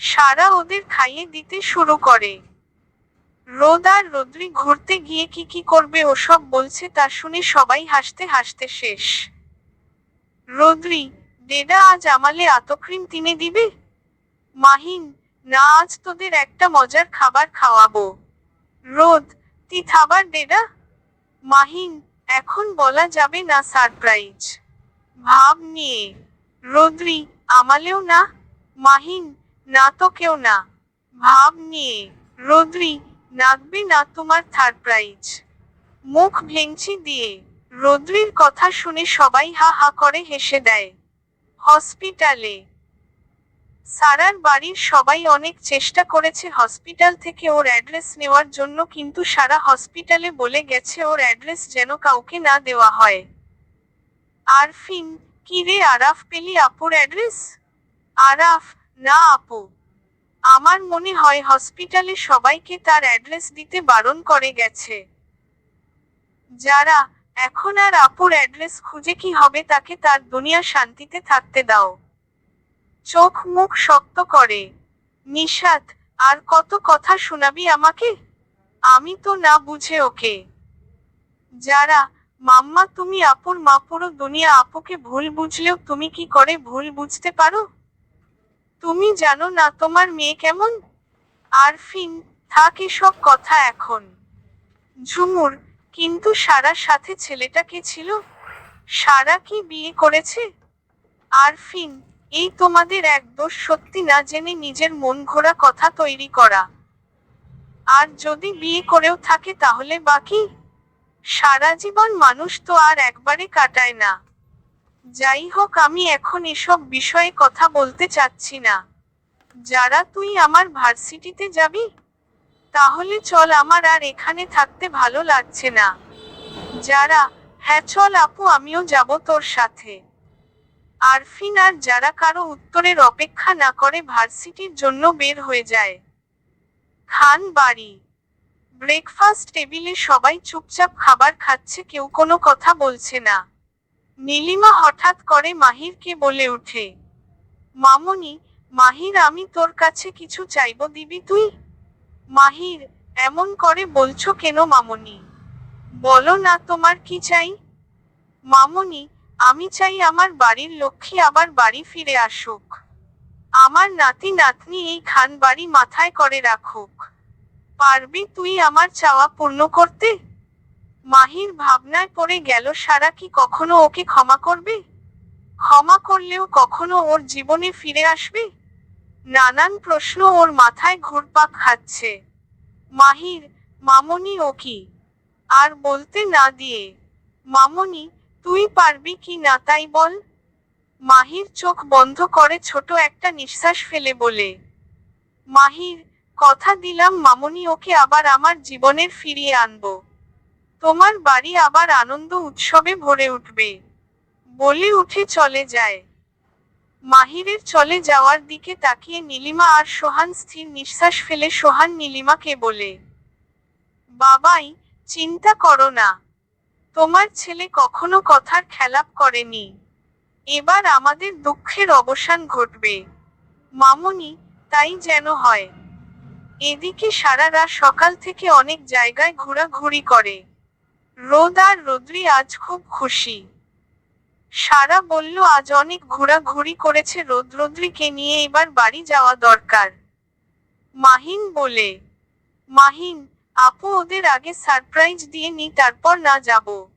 সারা ওদের খাইয়ে দিতে শুরু করে। রোদ আর রোদ্রি ঘুরতে গিয়ে কি কি করবে ওসব বলছে তা শুনে সবাই হাসতে হাসতে শেষ। রোদ্রি ডেডা আজ আমালে আতক্রিম তিনে দিবে? মাহিন, না, আজ তোদের একটা মজার খাবার খাওয়াবো। রোদ তি খাবার ডেডা মাহিন, এখন বলা যাবে না সারপ্রাইজ। ভাব নিয়ে। রোদ্রি, আমালেও না? মাহিন না তো কেউ না। ভাব নিয়ে। রোদ্রি, নাগবে না তোমার থার্ড প্রাইজ মুখ ভেঙচি দিয়ে। রোদ্রির কথা শুনে সবাই হা হা করে হেসে দেয়। হসপিটালে। সারার বাড়ির সবাই অনেক চেষ্টা করেছে হসপিটাল থেকে ওর অ্যাড্রেস নেওয়ার জন্য, কিন্তু সারা হসপিটালে বলে গেছে ওর অ্যাড্রেস যেন কাউকে না দেওয়া হয়। আরফিন, কি রে আরাফ পেলি আপুর অ্যাড্রেস আরাফ না, আপু। আমার মনে হয় হসপিটালে সবাইকে তার অ্যাড্রেস দিতে বারণ করে গেছে। যারা, এখন আর আপুর অ্যাড্রেস খুঁজে কি হবে তাকে তার দুনিয়া শান্তিতে থাকতে দাও। চোখ মুখ শক্ত করে। নিশাত, আর কত কথা শোনাবি আমাকে? আমি তো না বুঝে ওকে। যারা, মাম্মা তুমি আপুর মা পুরো দুনিয়া আপুকে ভুল বুঝলেও তুমি কি করে ভুল বুঝতে পারো? তুমি জানো না তোমার মেয়ে কেমন? আরফিন, থাক এসব কথা এখন। ঝুমুর, কিন্তু সারার সাথে ছেলেটা কে ছিল? সারা কি বিয়ে করেছে? আরফিন, এই তোমাদের এক দোষ সত্যি না জেনে নিজের মন ঘোরা কথা তৈরি করা। আর যদি বিয়ে করেও থাকে তাহলে বাকি? সারা জীবন মানুষ তো আর একবারে কাটায় না। যাই হোক আমি এখন এসব বিষয়ে কথা বলতে চাচ্ছি না। যারা তুই আমার ভার্সিটিতে যাবি? তাহলে চল, আমার আর এখানে থাকতে ভালো লাগছে না। যারা হ্যাঁ চল আপু, আমিও যাব তোর সাথে। আরফিন আর যারা কারও উত্তরের অপেক্ষা না করে ভার্সিটির জন্য বের হয়ে যায়। খান বাড়ি। ব্রেকফাস্ট টেবিলে সবাই চুপচাপ খাবার খাচ্ছে, কেউ কোনো কথা বলছে না। নীলিমা হঠাৎ করে মাহিরকে বলে ওঠে, মামনি, মাহির, আমি তোর কাছে কিছু চাইব দিবি তুই? মাহির, এমন করে বলছো কেন মামনি? বলো না, তোমার কি চাই? মামনি, আমি চাই আমার বাড়ির লক্ষ্মী আবার বাড়ি ফিরে আসুক। আমার নাতি নাতনি এই খান বাড়ি মাথায় করে রাখুক। পারবি তুই আমার চাওয়া পূর্ণ করতে? মাহির ভাবনায় পড়ে গেল, সারা কি কখনো ওকে ক্ষমা করবে? ক্ষমা করলেও কখনো ওর জীবনে ফিরে আসবে? নানান প্রশ্ন ওর মাথায় ঘুরপাক খাচ্ছে। মাহির, মামনি ও কি? আর বলতে না দিয়ে, মামনি, তুই পারবি কি না তাই বল? মাহির চোখ বন্ধ করে ছোট একটা নিঃশ্বাস ফেলে বলে, মাহির, কথা দিলাম মামনি ওকে আবার আমার জীবনের ফিরিয়ে আনব। তোমার বাড়ি আবার আনন্দ উৎসবে ভরে উঠবে। বলে উঠে চলে যায়। মাহিরের চলে যাওয়ার দিকে তাকিয়ে নীলিমা আর সোহান স্থির নিঃশ্বাস ফেলে সোহান নীলিমাকে বলে, বাবাই, চিন্তা করো না। তোমার ছেলে কখনো কথার খেলাপ করেনি। এবার আমাদের দুঃখের অবসান ঘটবে। মামনি, তাই যেন হয়। এদিকে সারা রাত সকাল থেকে অনেক জায়গায় ঘোরাঘুরি করে। রোদ আর রোদ্রি আজ খুব খুশি। সারা বলল, আজ অনেক ঘোরাঘুরি করেছে রোদ, রোদ্রিকে নিয়ে এবার বাড়ি যাওয়া দরকার। মাহিন বলে, মাহিন, আপু ওদের আগে সারপ্রাইজ দিয়ে নি, তারপর না যাব।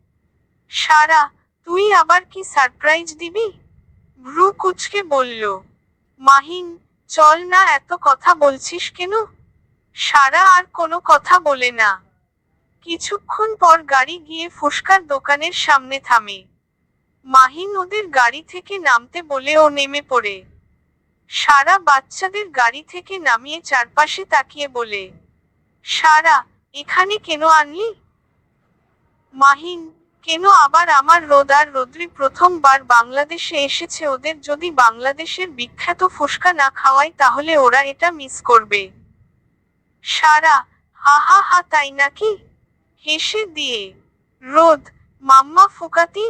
সারা, তুই আবার কি সারপ্রাইজ দিবি? ভ্রু কুচকে বলল, মাহিন, চল না, এত কথা বলছিস কেন? সারা আর কোনো কথা বলে না। কিছুক্ষণ পর গাড়ি গিয়ে ফুসকার দোকানের সামনে থামে। মাহিন ওদের গাড়ি থেকে নামতে বলে ও নেমে পড়ে। সারা বাচ্চাদের গাড়ি থেকে নামিয়ে চারপাশে তাকিয়ে বলে, সারা, এখানে কেন আনলি? মাহিন, কেন আবার আমার রোদ আর রোদ্রি প্রথমবার বাংলাদেশে এসেছে ওদের যদি বাংলাদেশের বিখ্যাত ফুসকা না খাওয়াই তাহলে ওরা এটা মিস করবে। সারা, হা হা হা তাই নাকি? হেসে দিয়ে, রোদ, মাম্মা ফুকাতি?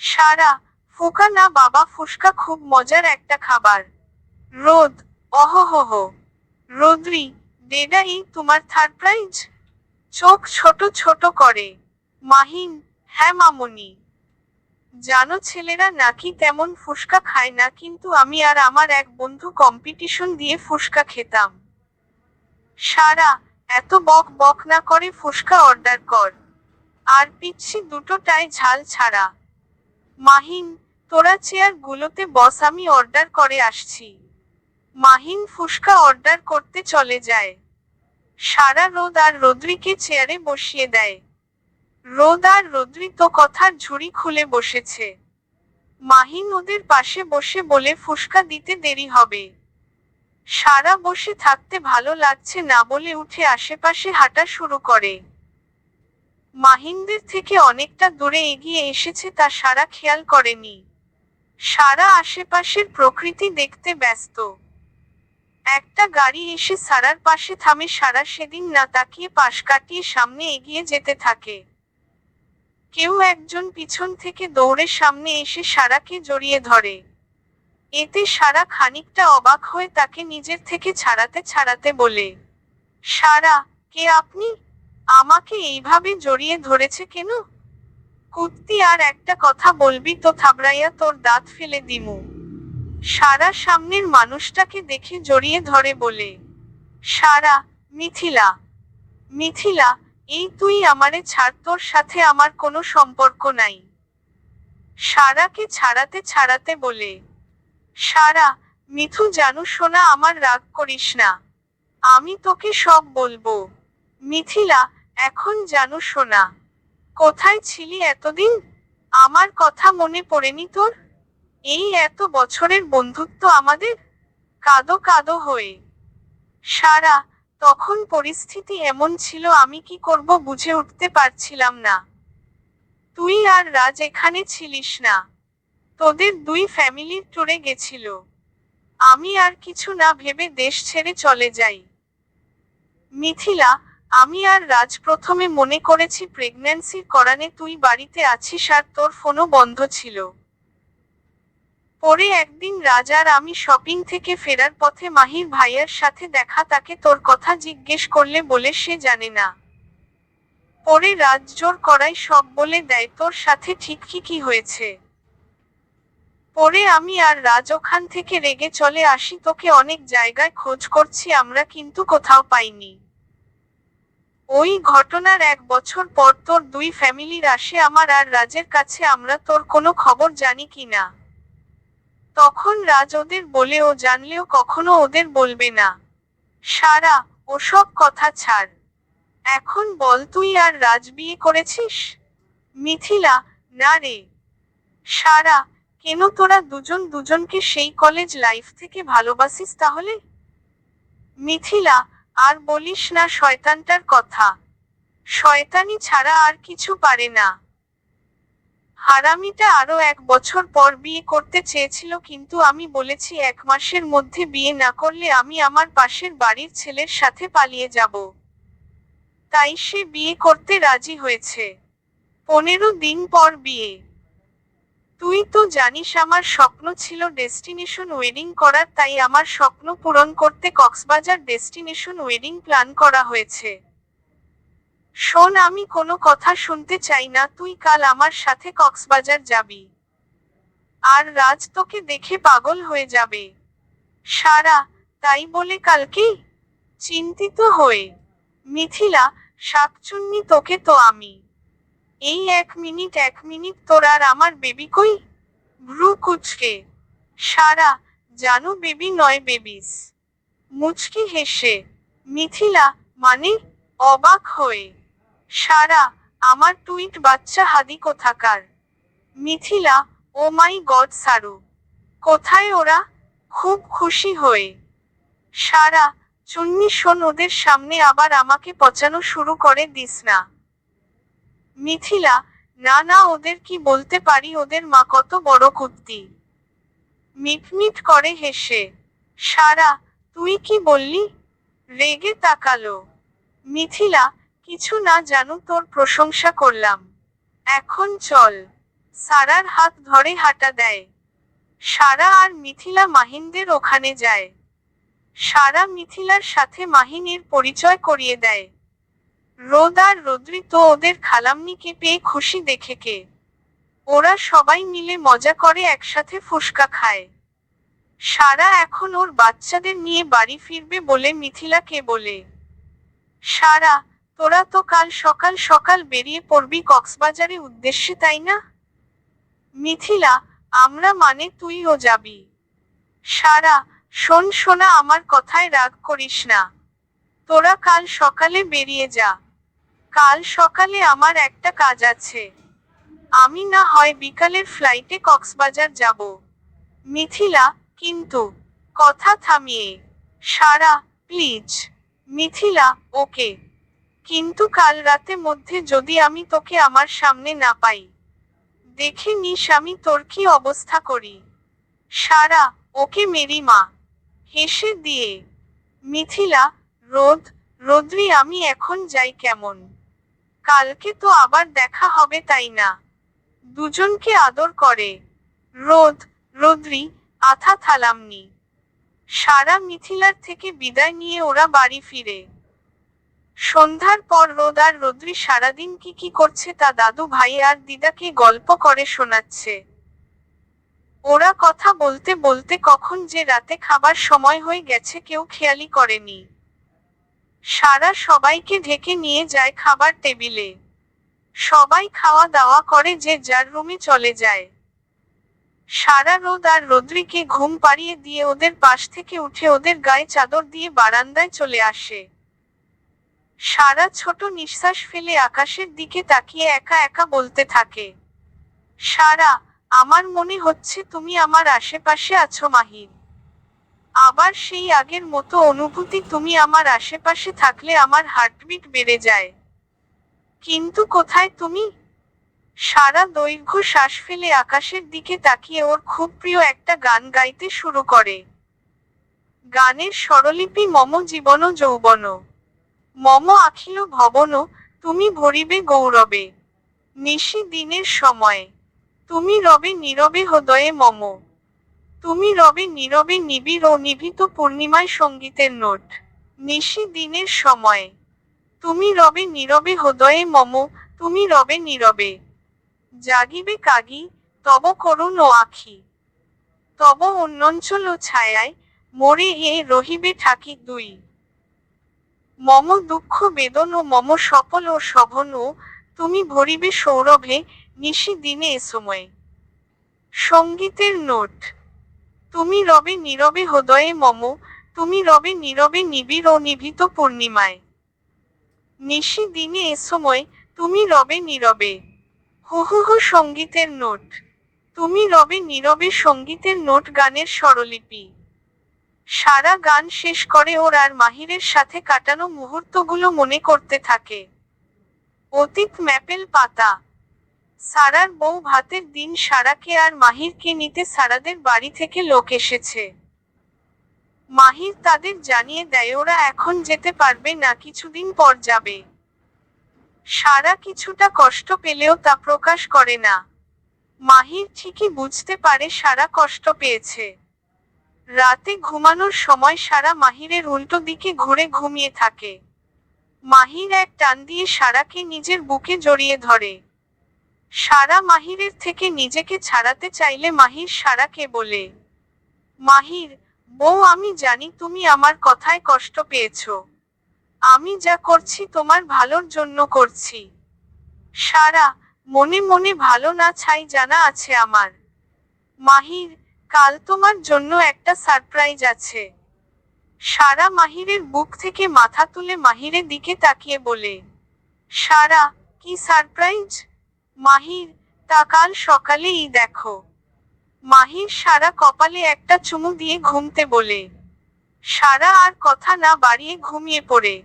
সারা, ফুকা না বাবা, ফুসকা খুব মজার একটা খাবার। রোদ, অহহ রোদ্রি ডেডা এই তোমার থার্ড প্রাইজ চোখ ছোট ছোট করে। মাহিন হ্যাঁ মামনি। জানো ছেলেরা, নাকি তেমন ফুসকা খায় না, কিন্তু আমি আর আমার এক বন্ধু কম্পিটিশন দিয়ে ফুসকা খেতাম। সারা এত বক বক না করে ফুসকা অর্ডার কর। আর পিচ্ছি দুটোটাই ঝাল ছাড়া। মাহিন, তোরা চেয়ার গুলোতে বস, আমি অর্ডার করে আসছি। মাহিন ফুসকা অর্ডার করতে চলে যায়। সারা রোদ আর রদ্রিকে চেয়ারে বসিয়ে দেয়। রোদ আর রদ্রি তো কথার ঝুড়ি খুলে বসেছে। মাহিন ওদের পাশে বসে বলে, ফুসকা দিতে দেরি হবে। সারা বসে থাকতে ভালো লাগছে না বলে উঠে আশেপাশে হাঁটা শুরু করে। মাহিনদের থেকে অনেকটা দূরে এগিয়ে এসেছে তা সারা খেয়াল করেনি। সারা আশেপাশের প্রকৃতি দেখতে ব্যস্ত। একটা গাড়ি এসে সারার পাশে থামে, সারা সেদিন না তাকিয়ে পাশ কাটিয়ে সামনে এগিয়ে যেতে থাকে। কেউ একজন পিছন থেকে দৌড়ে সামনে এসে সারাকে জড়িয়ে ধরে। এতে সারা খানিকটা অবাক হয়ে তাকে নিজের থেকে ছাড়াতে ছাড়াতে বলে, সারা, কে আপনি? আমাকে এইভাবে জড়িয়ে ধরেছে কেন? কুত্তি আর একটা কথা বলবি তো থাবড়াইয়া তোর দাঁত ফেলে দিমু। সারা সামনের মানুষটাকে দেখে জড়িয়ে ধরে বলে, সারা, মিথিলা মিথিলা, এই তুই আমারে ছাড়, তোর সাথে আমার কোনো সম্পর্ক নাই। সারাকে ছাড়াতে ছাড়াতে বলে সারা মিথু জানু শোনা আমার রাগ করিস না। আমি তোকে সব বলব। মিথিলা, এখন জানু শোনা কোথায় ছিলি এতদিন? আমার কথা মনে পড়েনি তোর? এই এত বছরের বন্ধুত্ব আমাদের? কাদো কাদো হয়ে। সারা, তখন পরিস্থিতি এমন ছিল, আমি কি করব বুঝে উঠতে পারছিলাম না। তুই আর রাজ এখানে ছিলিস না। তোদের দুই ফ্যামিলির ট্যুরে গেছিল। আমি আর কিছু না ভেবে দেশ ছেড়ে চলে যাই। মিথিলা, আমি আর রাজ প্রথমে মনে করেছি প্রেগন্যান্সির করানে তুই বাড়িতে আছিস আর তোর ফোনও বন্ধ ছিল। পরে একদিন রাজার আমি শপিং থেকে ফেরার পথে মাহির ভাইয়ার সাথে দেখা তাকে তোর কথা জিজ্ঞেস করলে বলে সে জানে না। পরে রাজ জোর করাই সব বলে দেয়, তোর সাথে ঠিক কি কি হয়েছে? পরে আমি আর রাজ ওখান থেকে রেগে চলে আসি, তোকে অনেক জায়গায় খোঁজ করছি, আমরা কিন্তু কোথাও পাইনি। ওই ঘটনার এক বছর পর তোর দুই ফ্যামিলির আসে, আমার আর রাজের কাছে আমরা তোর কোনো খবর জানি কি না। তখন রাজ ওদের বলে, ও জানলেও কখনো ওদের বলবে না। সারা, ওসব কথা ছাড়। এখন বল, তুই আর রাজ বিয়ে করেছিস? মিথিলা, না রে। সারা কেন তোরা দুজন দুজনকে সেই কলেজ লাইফ থেকে ভালোবাসিস তাহলে? মিথিলা, আর বলিস না শয়তানটার কথা। শয়তানি ছাড়া আর কিছু পারে না। হারামিটা আরও এক বছর পর বিয়ে করতে চেয়েছিল কিন্তু আমি বলেছি এক মাসের মধ্যে বিয়ে না করলে আমি আমার পাশের বাড়ির ছেলের সাথে পালিয়ে যাব। তাই সে বিয়ে করতে রাজি হয়েছে। পনেরো দিন পর বিয়ে। তুই তো জানিস আমার স্বপ্ন ছিল ডেস্টিনেশন ওয়েডিং করার, তাই আমার স্বপ্ন পূরণ করতে কক্সবাজার ডেস্টিনেশন ওয়েডিং প্ল্যান করা হয়েছে। শোন, আমি কোনো কথা শুনতে চাই না, তুই কাল আমার সাথে কক্সবাজার যাবি। আর রাজ তোকে দেখে পাগল হয়ে যাবে। সারা, তাই বলে কালকে চিন্তিত হয়ে। মিথিলা, শাকচুন্নি তোকে তো আমি। এই এক মিনিট এক মিনিট তোর আর আমার বেবি কই? ভ্রু কুচকে। সারা, জানো বেবি নয় বেবিস। মুচকি হেসে, মিথিলা মানে? অবাক হয়ে। সারা, আমার টুইট বাচ্চা হাদি কোথাকার? Mithila, oh my god Saru. কোথায় ওরা? খুব খুশি হয়ে। সারা, চুন্নি শোন, ওদের সামনে আবার আমাকে পচানো শুরু করে দিস না। মিথিলা, না না, ওদের কি বলতে পারি? ওদের মা কত বড় কুত্তি। মিটমিট করে হেসে, সারা, তুই কি বললি? রেগে তাকালো। মিথিলা, কিছু না জানু, তোর প্রশংসা করলাম। এখন চল। সারার হাত ধরে হাঁটা দেয়। সারা আর মিথিলা মাহিনদের ওখানে যায়। সারা মিথিলার সাথে মাহিনের পরিচয় করিয়ে দেয়। রোদ আর রদ্রি তো ওদের খালাম্নিকে পেয়ে খুশি দেখে কে। ওরা সবাই মিলে মজা করে একসাথে ফুসকা খায়। সারা এখন ওর বাচ্চাদের নিয়ে বাড়ি ফিরবে বলে মিথিলাকে বলে। সারা, তোরা তো কাল সকাল সকাল বেরিয়ে পড়বি কক্সবাজারে উদ্দেশ্যে, তাই না? মিথিলা, আমরা মানে তুইও যাবি। সারা, শোন শোনা আমার কথায় রাগ করিস না। তোরা কাল সকালে বেরিয়ে যা। কাল সকালে আমার একটা কাজ আছে। আমি না হয় বিকালের ফ্লাইটে কক্সবাজার যাব। মিথিলা, কিন্তু কথা থামিয়ে, সারা প্লিজ মিথিলা, ওকে। কিন্তু কাল রাতে মধ্যে যদি আমি তোকে আমার সামনে না পাই, দেখে নিস আমি তোর কি অবস্থা করি। সারা, ওকে মেরি মা। হেসে দিয়ে, মিথিলা, রোদ, রোদ্রি, আমি এখন যাই কেমন? কালকে তো আবার দেখা হবে তাই না? দুজনকে আদর করে। রোদ, রোদ্রি, আথা থালামনি। সারা মিথিলার থেকে বিদায় নিয়ে ওরা বাড়ি ফিরে। সন্ধ্যার পর রোদ আর রোদ্রি সারাদিন কি কি করছে তা দাদু ভাই আর দিদাকে গল্প করে শোনাচ্ছে। ওরা কথা বলতে বলতে কখন যে রাতে খাবার সময় হয়ে গেছে কেউ খেয়ালি করেনি। সারা সবাইকে ঢেকে নিয়ে যায় খাবার টেবিলে। সবাই খাওয়া দাওয়া করে যে যার রুমে চলে যায়। সারা রোদ আর রদ্রিকে ঘুম পাড়িয়ে দিয়ে ওদের পাশ থেকে উঠে ওদের গায়ে চাদর দিয়ে বারান্দায় চলে আসে। সারা ছোট নিঃশ্বাস ফেলে আকাশের দিকে তাকিয়ে একা একা বলতে থাকে, সারা, আমার মনে হচ্ছে তুমি আমার আশেপাশে আছো মাহির। আবার সেই আগের মতো অনুভূতি তুমি আমার আশেপাশে থাকলে আমার হার্টবিট বেড়ে যায়। কিন্তু কোথায় তুমি? সারা দৈর্ঘ্য শ্বাস ফেলে আকাশের দিকে তাকিয়ে ওর খুব প্রিয় একটা গান গাইতে শুরু করে। গানের স্বরলিপি মম জীবন যৌবন মম আখিল ভবন তুমি ভরিবে গৌরবে। নিশি দিনের সময়, তুমি রবে নীরবে হৃদয়ে মম। তুমি রবে নীরবে নিবিড় ও নিভিত পূর্ণিমায় সঙ্গীতের নোট। নিশি দিনের সময়। তুমি রবে নীরবে হৃদয়ে মম, তুমি রবে নীরবে। জাগিবে কাগি, তব করুণ ও আখি। তব অন্যঞ্চল ও ছায়ায়, মরে এ রহিবে থাকি দুই। মম দুঃখ বেদন ও মম সফল ও শোভন ও তুমি ভরিবে সৌরভে নিশি দিনে এ সময়। সঙ্গীতের নোট। তুমি রবে নীরবে হৃদয়ে মম, তুমি রবে নীরবে নিবিড় ও নিভিত পূর্ণিমায়। নিশি দিনে এ সময় তুমি রবে নীরবে। হু হু হু সঙ্গীতের নোট। তুমি রবে নীরবে সঙ্গীতের নোট গানের স্বরলিপি। সারা গান শেষ করে ওর আর মাহিরের সাথে কাটানো মুহূর্তগুলো মনে করতে থাকে। অতীত ম্যাপেল পাতা। সারার বউ ভাতের দিন সারাকে আর মাহিরকে নিতে সারাদের বাড়ি থেকে লোক এসেছে। মাহির তাদের জানিয়ে দেয়, ওরা এখন যেতে পারবে না, কিছুদিন পর যাবে। সারা কিছুটা কষ্ট পেলেও তা প্রকাশ করে না। মাহির ঠিকই বুঝতে পারে সারা কষ্ট পেয়েছে। রাতে ঘুমানোর সময় সারা মাহিরের উল্টো দিকে ঘুরে ঘুমিয়ে থাকে। মাহির এক টান দিয়ে সারাকে নিজের বুকে জড়িয়ে ধরে। সারা মাহিরের থেকে নিজেকে ছাড়াতে চাইলে মাহির সারাকে বলে? মাহির, বউ, আমি জানি তুমি আমার কথায় কষ্ট পেয়েছ। আমি যা করছি তোমার ভালোর জন্য করছি। সারা, মনে মনে ভালো না ছাই জানা আছে আমার। মাহির, কাল তোমার জন্য একটা সারপ্রাইজ আছে। সারা মাহিরের বুক থেকে মাথা তুলে মাহিরের দিকে তাকিয়ে বলে, সারা, কি সারপ্রাইজ? মাহির তা কাল সকালেই দেখো। মাহির সারা কপালে একটা চুমু দিয়ে ঘুমতে বলে। সারা আর কথা না বাড়িয়ে ঘুমিয়ে পড়ে।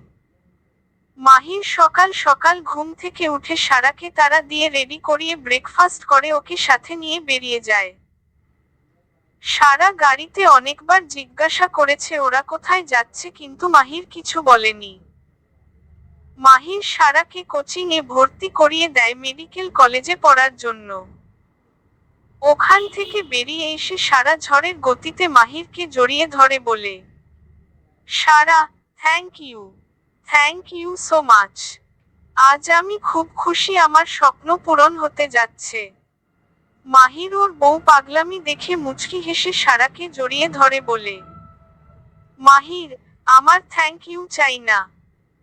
মাহির সকাল সকাল ঘুম থেকে উঠে সারাকে তারা দিয়ে রেডি করিয়ে ব্রেকফাস্ট করে ওকে সাথে নিয়ে বেরিয়ে যায়। সারা গাড়িতে অনেকবার জিজ্ঞাসা করেছে ওরা কোথায় যাচ্ছে কিন্তু মাহির কিছু বলেনি। মাহির সারাকে কোচিং এ ভর্তি করিয়ে দেয় মেডিকেল কলেজে পড়ার জন্য। ওখান থেকে বেরিয়ে এসে সারা ঝড়ের গতিতে মাহিরকে জড়িয়ে ধরে বলে, Sara thank you thank you so much আজ আমি খুব খুশি আমার স্বপ্ন পূরণ হতে যাচ্ছে মাহির ওর বউ পাগলামি দেখে মুচকি হেসে সারাকে জড়িয়ে ধরে বলে, মাহির, আমার থ্যাংক ইউ চাই না।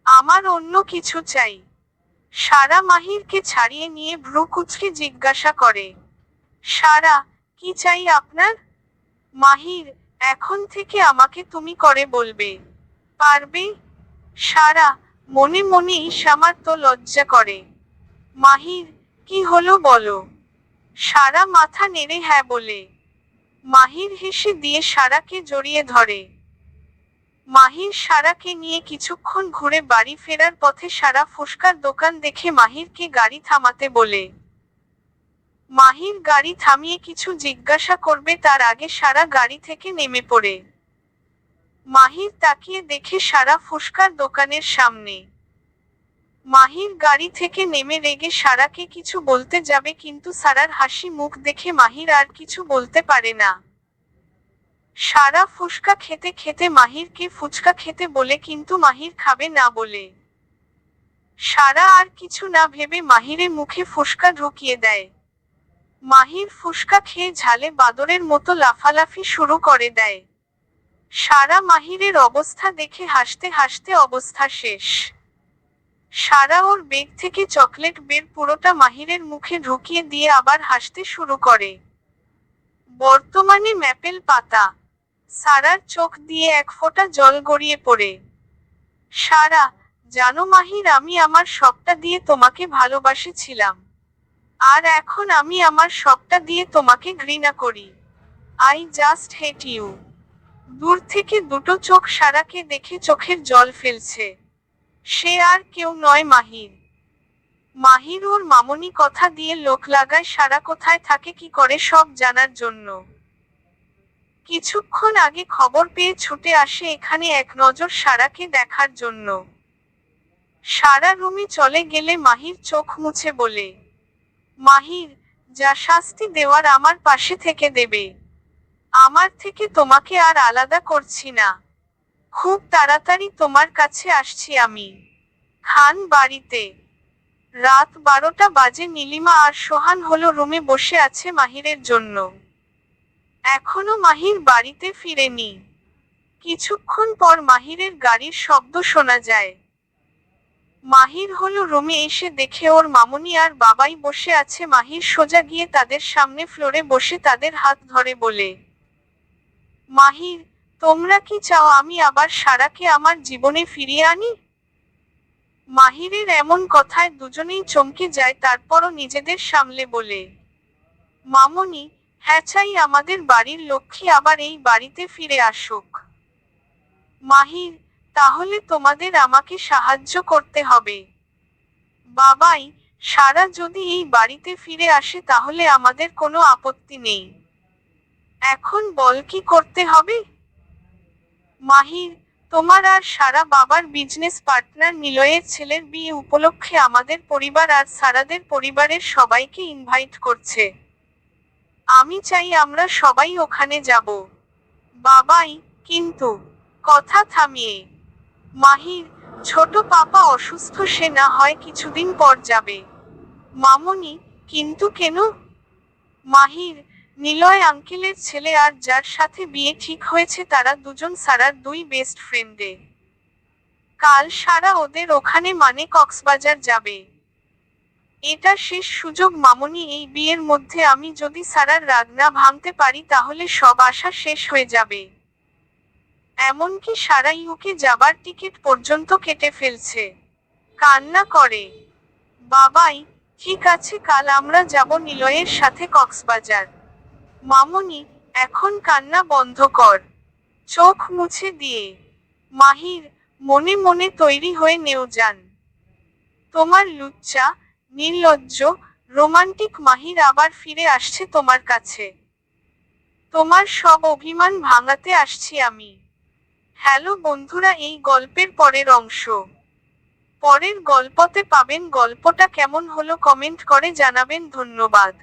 আমার অন্য কিছু চাই। সারা মাহিরকে ছাড়িয়ে নিয়ে ভ্রু কুচকে জিজ্ঞাসা করে, সারা, কি চাই আপনার? মাহির, এখন থেকে আমাকে তুমি করে বলবে। পারবে? সারা, মনে মনে ঈশামার তো লজ্জা করে। মাহির, কি হলো বলো? সারা মাথা নেড়ে হ্যাঁ বলে। মাহির হেসে দিয়ে সারাকে জড়িয়ে ধরে। মাহির সারাকে নিয়ে কিছুক্ষণ ঘুরে বাড়ি ফেরার পথে সারা ফুসকার দোকান দেখে মাহিরকে গাড়ি থামাতে বলে। মাহির গাড়ি থামিয়ে কিছু জিজ্ঞাসা করবে তার আগে সারা গাড়ি থেকে নেমে পড়ে। মাহির তাকিয়ে দেখে সারা ফুসকার দোকানের সামনে। মাহির গাড়ি থেকে নেমে রেগে সারাকে কিছু বলতে যাবে কিন্তু সারার হাসি মুখ দেখে মাহির আর কিছু বলতে পারে না। সারা ফুসকা খেতে খেতে মাহিরকে ফুচকা খেতে বলে কিন্তু মাহির খাবে না বলে। সারা আর কিছু না ভেবে মাহিরে মুখে ফুসকা ঢুকিয়ে দেয়। মাহির ফুসকা খেয়ে ঝালে বাদরের মতো লাফালাফি শুরু করে দেয়। সারা মাহিরের অবস্থা দেখে হাসতে হাসতে অবস্থা শেষ। সারা ওর বেগ থেকে চকলেট বের পুরোটা মাহিরের মুখে ঢুকিয়ে দিয়ে আবার হাসতে শুরু করে। বর্তমানে ম্যাপেল পাতা। সারার চোখ দিয়ে এক ফোঁটা জল গড়িয়ে পড়ে। সারা, জানো মাহির, আমি আমার সবটা দিয়ে তোমাকে ভালোবাসেছিলাম। আর এখন আমি আমার সবটা দিয়ে তোমাকে ঘৃণা করি। আই জাস্ট হেট ইউ দূর থেকে দুটো চোখ সারাকে দেখে চোখের জল ফেলছে। সে আর কেউ নয় মাহির। মাহির ওর মামনি কথা দিয়ে লোক লাগায় সারা কোথায় থাকে কি করে সব জানার জন্য। কিছুক্ষণ আগে খবর পেয়ে ছুটে আসে এখানে এক নজর সারাকে দেখার জন্য। সারা রুমে চলে গেলে মাহির চোখ মুছে বলে, মাহির, যা শাস্তি দেওয়ার আমার পাশে থেকে দেবে। আমার থেকে তোমাকে আর আলাদা করছি না। খুব তাড়াতাড়ি তোমার কাছে আসছি আমি। খান বাড়িতে। রাত বারোটা বাজে নীলিমা আর সোহান হলো রুমে বসে আছে মাহিরের জন্য। এখনও মাহির বাড়িতে ফিরেনি। কিছুক্ষণ পর মাহিরের গাড়ির শব্দ শোনা যায়। মাহির হলো রুমে এসে দেখে ওর মামুনি আর বাবাই বসে আছে। মাহির সোজা গিয়ে তাদের সামনে ফ্লোরে বসে তাদের হাত ধরে বলে, মাহির, তোমরা কি চাও আমি আবার সারাকে আমার জীবনে ফিরিয়ে আনি? মাহিরের এমন কথায় দুজনেই চমকে যায়, তারপরও নিজেদের সামলে বলে, মামনি হ্যাঁ চাই আমাদের বাড়ির লক্ষ্মী আবার এই বাড়িতে ফিরে আসুক। মাহির তাহলে তোমাদের আমাকে সাহায্য করতে হবে। বাবাই, সারা যদি এই বাড়িতে ফিরে আসে তাহলে আমাদের কোনো আপত্তি নেই। এখন বল কি করতে হবে? মাহির তোমার আর সারা বাবার বিজনেস পার্টনার নিলয়ের ছেলের বিয়ে উপলক্ষে আমাদের পরিবার আর সারাদের পরিবারের সবাইকে ইনভাইট করছে। আমি চাই আমরা সবাই ওখানে যাব। বাবাই, কিন্তু কথা থামিয়ে, মাহির, ছোট পাপা অসুস্থ, সে না হয় কিছুদিন পর যাবে। মামনি, কিন্তু কেন? মাহির, নিলয় আঙ্কেলের ছেলে আর যার সাথে বিয়ে ঠিক হয়েছে তারা দুজন সারার দুই বেস্ট ফ্রেন্ডে কাল সারা ওদের ওখানে মানে কক্সবাজার যাবে। এটা শেষ সুযোগ মামনি, এই বিয়ের মধ্যে আমি যদি সারার রাগ না ভাঙতে পারি, তাহলে সব আশা শেষ হয়ে যাবে। এমনকি সারা ইউকে যাবার টিকিট পর্যন্ত কেটে ফেলছে। কান্না করে। বাবাই, ঠিক আছে, কাল আমরা যাব নিলয়ের সাথে কক্সবাজার। মামনি, এখন কান্না বন্ধ কর। চোখ মুছে দিয়ে। মাহির, মনে মনে তৈরি হয়ে নেও যান। তোমার লুচ্চা নির্লজ্জ, রোমান্টিক মাহির আবার ফিরে আসছে তোমার কাছে। তোমার সব অভিমান ভাঙাতে আসছি আমি। হ্যালো বন্ধুরা, এই গল্পের পরের অংশ। পরের গল্পতে পাবেন গল্পটা কেমন হলো কমেন্ট করে জানাবেন, ধন্যবাদ।